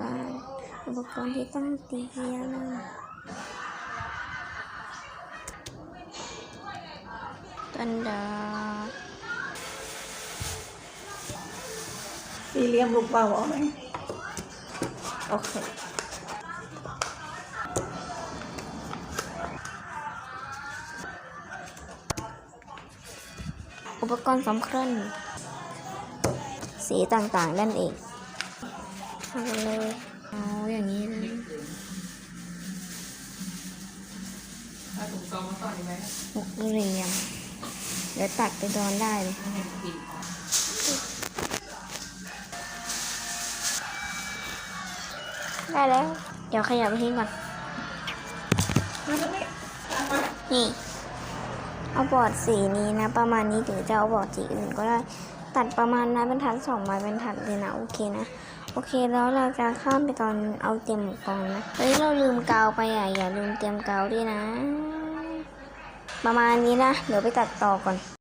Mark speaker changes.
Speaker 1: การอุปกรณ์ที่ต้องเตรียมตันดา
Speaker 2: สี่เหลี่ยมลูกเบาเอาไหมโอเค
Speaker 1: อุปกรณ์สำคัญสีต่างๆนั่นเองทำกัน เลยเอาอย่างนี้นะ
Speaker 3: ถ้าถูกต้องมาก่อนดีไห
Speaker 1: กเหลี่ยมเดี๋ยวตัดไปตอนได้เลย
Speaker 3: ได้
Speaker 1: แล้ว เดี๋ยวขยับไปทิ้งก่อน นี่ เอาบอร์ดสีนี้นะ ประมาณนี้หรือจะเอาบอร์ดสีอื่นก็ได้ ตัดประมาณนั้นเป็นทันสองไม้เป็นทันเลยนะ โอเคนะ โอเคแล้วเราจะข้ามไปตอนเอาเตรียมกองนะเฮ้ยเราลืมกาวไปอะอย่าลืมเตรียมกาวด้วยนะ ประมาณนี้นะเดี๋ยวไปตัดต่อก่อน